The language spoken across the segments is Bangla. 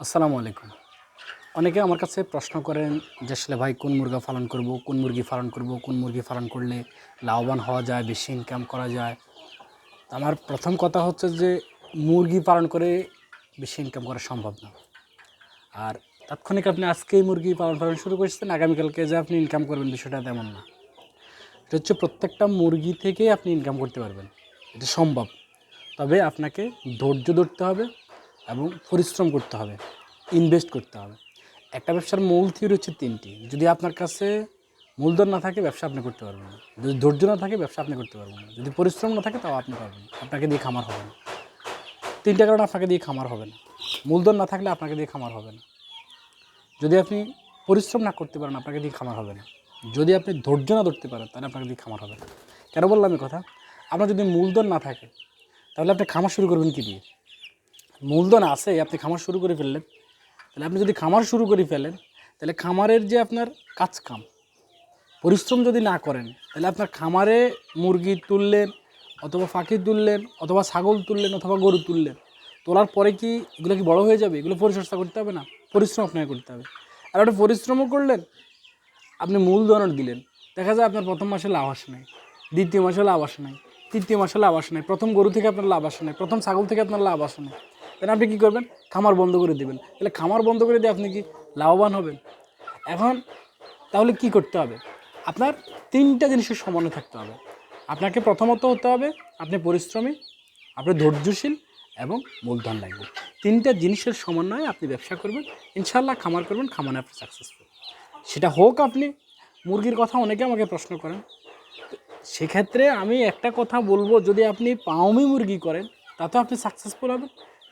আসসালামু আলাইকুম। অনেকে আমার কাছে প্রশ্ন করেন যে, আসলে ভাই, কোন মুরগা পালন করব, কোন মুরগি পালন করব, কোন মুরগি পালন করলে লাভবান হওয়া যায়, বেশি ইনকাম করা যায়? আমার প্রথম কথা হচ্ছে যে, মুরগি পালন করে বেশি ইনকাম করা সম্ভব না। আর তাৎক্ষণিক আপনি আজকেই মুরগি পালন পালন শুরু করেছেন, আগামীকালকে যে আপনি ইনকাম করবেন, বিষয়টা তেমন না। এটা হচ্ছে প্রত্যেকটা মুরগি থেকে আপনি ইনকাম করতে পারবেন। এটা সম্ভব। তবে আপনাকে ধৈর্য ধরতে হবে এবং পরিশ্রম করতে হবে ইনভেস্ট করতে হবে। একটা ব্যবসার মূল থিওরি হচ্ছে তিনটি। যদি আপনার কাছে মূলধন না থাকে, ব্যবসা আপনি করতে পারবেন না। যদি ধৈর্য না থাকে, ব্যবসা আপনি করতে পারবেন না। যদি পরিশ্রম না থাকে, তাও আপনি পারবেন আপনাকে দিয়ে খামার হবে না। তিনটা কারণে আপনাকে দিয়ে খামার হবে না। মূলধন না থাকলে আপনাকে দিয়ে খামার হবে না। যদি আপনি পরিশ্রম না করতে পারেন, আপনাকে দিয়ে খামার হবে না। যদি আপনি ধৈর্য না ধরতে পারেন, তাহলে আপনাকে দিয়ে খামার হবে না। কেন বললাম এই কথা? আপনার যদি মূলধন না থাকে, তাহলে আপনি খামার শুরু করবেন কী দিয়ে? মূলধন আছে, আপনি খামার শুরু করে ফেললেন। তাহলে আপনি যদি খামার শুরু করে ফেলেন, তাহলে খামারের যে আপনার কাজ কাম পরিশ্রম যদি না করেন, তাহলে আপনার খামারে মুরগি তুললেন, অথবা পাখি তুললেন, অথবা ছাগল তুললেন, অথবা গরু তুললেন, তোলার পরে কি এগুলো কি বড় হয়ে যাবে? এগুলো পরিচর্যা করতে হবে না? পরিশ্রম আপনাকে করতে হবে। আর ওটা পরিশ্রমও করলেন, আপনি মূলধনও দিলেন। দেখা যায় আপনার প্রথম মাসে লাভ আসে নাই, দ্বিতীয় মাসে লাভ আসে নাই, তৃতীয় মাসে লাভ আসে নাই, প্রথম গরু থেকে আপনার লাভ আসে নাই, প্রথম ছাগল থেকে আপনার লাভ আসে নাই। তাহলে আপনি কী করবেন? খামার বন্ধ করে দেবেন। তাহলে খামার বন্ধ করে দিয়ে আপনি কি লাভবান হবেন? এখন তাহলে কি করতে হবে? আপনার তিনটা জিনিসের সমন্বয় থাকতে হবে। আপনাকে প্রথমত হতে হবে আপনি পরিশ্রমী, আপনি ধৈর্যশীল এবং মূলধন লাগবে। তিনটা জিনিসের সমন্বয়ে আপনি ব্যবসা করবেন। ইনশাল্লাহ খামার করবেন, খামারে আপনি সাকসেসফুল সেটা হোক আপনি, মুরগির কথা অনেকে আমাকে প্রশ্ন করেন। সেক্ষেত্রে আমি একটা কথা বলব, যদি আপনি পাওমি মুরগি করেন, তাতেও আপনি সাকসেসফুল হবেন।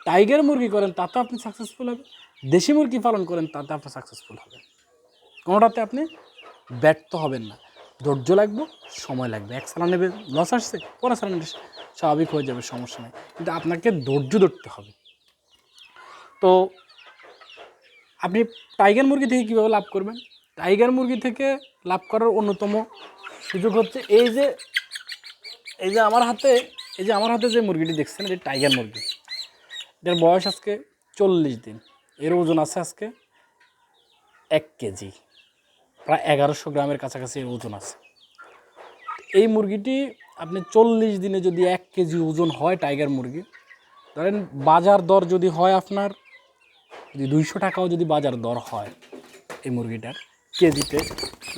টাইগার মুরগি করেন, তাতে আপনি সাকসেসফুল হবেন দেশি মুরগি পালন করেন, তাতে আপনি সাকসেসফুল হবেন কোনোটাতে আপনি ব্যর্থ হবেন না। ধৈর্য লাগবে, সময় লাগবে। এক সালা নেবে লস আসছে পরে সালা নেবে, স্বাভাবিক হয়ে যাবে, সমস্যা নেই। কিন্তু আপনাকে ধৈর্য ধরতে হবে। তো আপনি টাইগার মুরগি থেকে কীভাবে লাভ করবেন? টাইগার মুরগি থেকে লাভ করার অন্যতম সুযোগ হচ্ছে এই যে এই যে আমার হাতে, এই যে আমার হাতে যে মুরগিটি দেখছেন এটি টাইগার মুরগি। এটার বয়স আজকে চল্লিশ দিন। এর ওজন আছে আজকে এক কেজি। প্রায় এগারোশো গ্রামের কাছাকাছি এর ওজন আছে। এই মুরগিটি আপনি চল্লিশ দিনে যদি এক কেজি ওজন হয় টাইগার মুরগি, ধরেন বাজার দর যদি হয় আপনার, যদি দুইশো টাকাও যদি বাজার দর হয় এই মুরগিটার কেজিতে,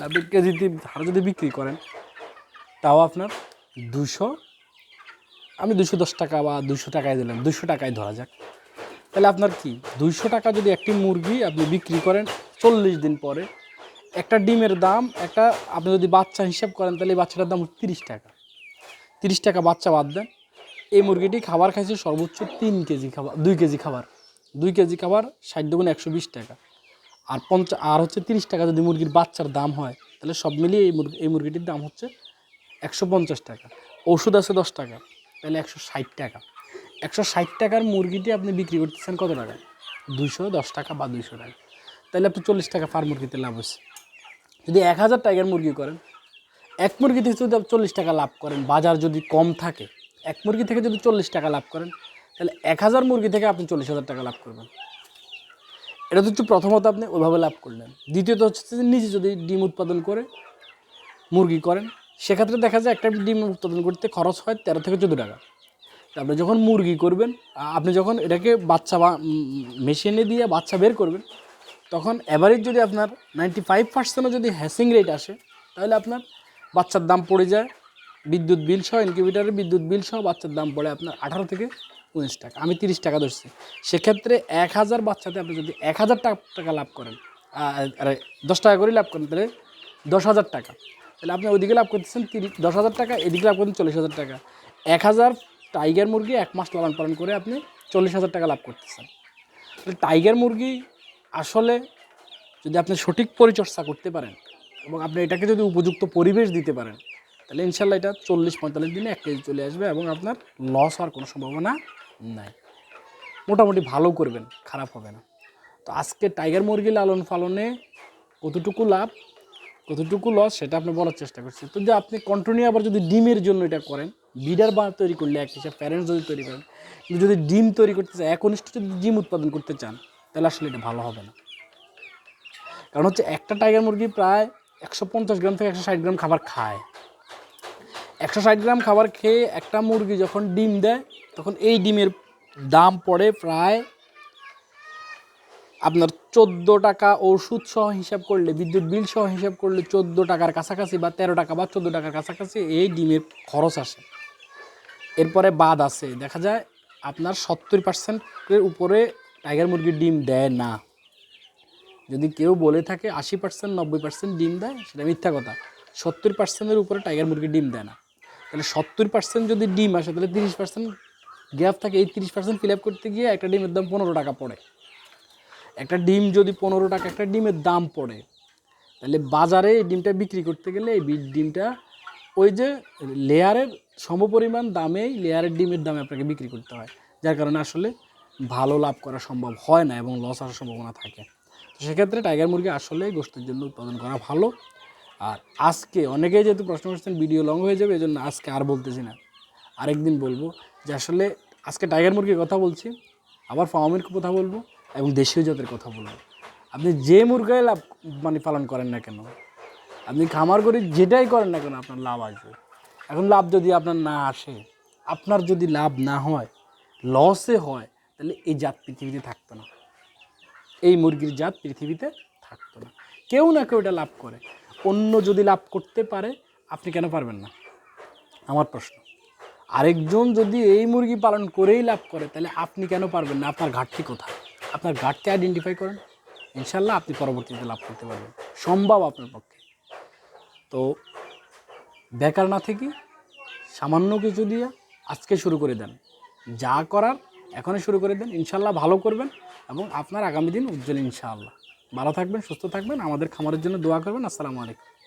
আপনি কেজিতে হারে যদি বিক্রি করেন, তাও আপনার দুশো আমি দুশো দশ টাকা বা দুশো টাকায় দিলাম দুশো টাকায় ধরা যাক। তাহলে আপনার কি, দুইশো টাকা যদি একটি মুরগি আপনি বিক্রি করেন চল্লিশ দিন পরে, একটা ডিমের দাম, একটা আপনি যদি বাচ্চা হিসাব করেন, তাহলে এই বাচ্চাটার দাম তিরিশ টাকা। তিরিশ টাকা বাচ্চা বাদ দেন, এই মুরগিটি খাবার খাইছে সর্বোচ্চ তিন কেজি খাবার, দুই কেজি খাবার। দুই কেজি খাবার ষাট দুগুণ একশো বিশ টাকা। আর পঞ্চা, আর হচ্ছে তিরিশ টাকা যদি মুরগির বাচ্চার দাম হয়, তাহলে সব মিলিয়ে এই মুরগি এই মুরগিটির দাম হচ্ছে একশো পঞ্চাশ টাকা। ওষুধ আছে দশ টাকা। তাহলে একশো ষাট টাকা। একশো ষাট টাকার মুরগিটি আপনি বিক্রি করতেছেন কত টাকা? দুশো দশ টাকা বা দুইশো টাকা। তাহলে আপনি চল্লিশ টাকা পার মুরগিতে লাভ হচ্ছে যদি এক হাজার টাকার মুরগি করেন, এক মুরগি থেকে যদি আপনি চল্লিশ টাকা লাভ করেন, বাজার যদি কম থাকে, এক মুরগি থেকে যদি চল্লিশ টাকা লাভ করেন, তাহলে এক হাজার মুরগি থেকে আপনি চল্লিশ হাজার টাকা লাভ করবেন। এটা তো হচ্ছে প্রথমত আপনি ওইভাবে লাভ করলেন। দ্বিতীয়ত হচ্ছে নিজে যদি ডিম উৎপাদন করে, মুরগি করেন সেক্ষেত্রে দেখা যায় একটা ডিম উৎপাদন করতে খরচ হয় তেরো থেকে চোদ্দ টাকা। আপনি যখন মুরগি করবেন আপনি যখন এটাকে বাচ্চা বা মেশিনে দিয়ে বাচ্চা বের করবেন, তখন অ্যাভারেজ যদি আপনার নাইনটি ফাইভ পার্সেন্টও যদি হ্যাসিং রেট আসে, তাহলে আপনার বাচ্চার দাম পড়ে যায় বিদ্যুৎ বিল সহ ইনকিউবেটারের বিদ্যুৎ বিল সহ বাচ্চার দাম পড়ে আপনার আঠারো থেকে উনিশ টাকা। আমি তিরিশ টাকা ধরছি। সেক্ষেত্রে এক হাজার বাচ্চাতে আপনি যদি এক হাজার টাকা লাভ করেন দশ টাকা করে লাভ করেন, তাহলে দশ হাজার টাকা। তাহলে আপনি ওইদিকে লাভ করতেছেন তিরিশ, দশ হাজার টাকা, এদিকে লাভ করতেন চল্লিশ হাজার টাকা। এক হাজার টাইগার মুরগি এক মাস লালন পালন করে আপনি চল্লিশ হাজার টাকা লাভ করতেছেন। তাহলে টাইগার মুরগি আসলে যদি আপনি সঠিক পরিচর্যা করতে পারেন এবং আপনি এটাকে যদি উপযুক্ত পরিবেশ দিতে পারেন, তাহলে ইনশাল্লাহ এটা চল্লিশ পঁয়তাল্লিশ দিনে এক কেজি চলে আসবে এবং আপনার লস হওয়ার কোনো সম্ভাবনা নাই। মোটামুটি ভালো করবেন, খারাপ হবে না। তো আজকে টাইগার মুরগি লালন পালনে কতটুকু লাভ কতটুকু লস সেটা আপনি বলার চেষ্টা করছি। তো যে আপনি কন্টিনিউ আবার যদি ডিমের জন্য এটা করেন বিডার বা তৈরি করলে এক হিসাব প্যারেন্টস যদি তৈরি করেন, কিন্তু যদি ডিম তৈরি করতে চান একনিষ্ঠ যদি ডিম উৎপাদন করতে চান, তাহলে আসলে এটা ভালো হবে না। কারণ হচ্ছে একটা টাইগার মুরগি প্রায় একশো পঞ্চাশ গ্রাম থেকে একশো ষাট গ্রাম খাবার খায়। একশো ষাট গ্রাম খাবার খেয়ে একটা মুরগি যখন ডিম দেয়, তখন এই ডিমের দাম পড়ে প্রায় আপনার চোদ্দ টাকা ওষুধ সহ হিসাব করলে, বিদ্যুৎ বিল সহ হিসাব করলে চোদ্দ টাকার কাছাকাছি বা তেরো টাকা বা চোদ্দ টাকার কাছাকাছি এই ডিমের খরচ আসে। এরপরে বাদ আছে, দেখা যায় আপনার সত্তর পার্সেন্টের উপরে টাইগার মুরগির ডিম দেয় না। যদি কেউ বলে থাকে আশি পার্সেন্ট নব্বই পার্সেন্ট ডিম দেয়, সেটা মিথ্যা কথা। সত্তর পার্সেন্টের উপরে টাইগার মুরগি ডিম দেয় না। তাহলে সত্তর পার্সেন্ট যদি ডিম আসে, তাহলে তিরিশ পার্সেন্ট গ্যাপ থাকে। এই তিরিশ পার্সেন্ট ফিল আপ করতে গিয়ে একটা ডিমের দাম পনেরো টাকা পড়ে। একটা ডিম যদি পনেরো টাকা, একটা ডিমের দাম পড়ে, তাহলে বাজারে এই ডিমটা বিক্রি করতে গেলে এই ডিমটা ওই যে লেয়ারের সমপরিমাণ দামেই লেয়ারের ডিমের দামে আপনাকে বিক্রি করতে হয়, যার কারণে আসলে ভালো লাভ করা সম্ভব হয় না এবং লস আসার সম্ভাবনা থাকে। তো সেক্ষেত্রে টাইগার মুরগি আসলে গোষ্ঠীর জন্য উৎপাদন করা ভালো। আর আজকে অনেকেই যেহেতু প্রশ্ন করছেন ভিডিও লং হয়ে যাবে এই জন্য আজকে আর বলতেছি না। আরেকদিন বলব যে আসলে আজকে টাইগার মুরগির কথা বলছি, আবার ফার্মের কথা বলব। এবং দেশীয় জাতের কথা বলব। আপনি যে মুরগায় লাভ মানে পালন করেন না কেন, আপনি খামার করে যেটাই করেন না কেন আপনার লাভ আসবে। এখন লাভ যদি আপনার না আসে, আপনার যদি লাভ না হয় লসে হয়, তাহলে এই জাত পৃথিবীতে থাকতো না। এই মুরগির জাত পৃথিবীতে থাকতো না। কেউ না কেউ এটা লাভ করে। অন্য যদি লাভ করতে পারে, আপনি কেন পারবেন না? আমার প্রশ্ন। আরেকজন যদি এই মুরগি পালন করেই লাভ করে, তাহলে আপনি কেন পারবেন না? আপনার ঘাটতি কোথায়? আপনার ঘাটতি আইডেন্টিফাই করেন। ইনশাল্লাহ আপনি পরবর্তীতে লাভ করতে পারবেন। সম্ভব আপনার পক্ষে। তো বেকার না থেকে সামান্য কিছু দিয়ে আজকে শুরু করে দেন। যা করার এখনই শুরু করে দেন। ইনশাল্লাহ ভালো করবেন এবং আপনার আগামী দিন উজ্জ্বল ইনশাআল্লাহ। ভালো থাকবেন, সুস্থ থাকবেন। আমাদের খামারের জন্য দোয়া করবেন। আসসালামু আলাইকুম।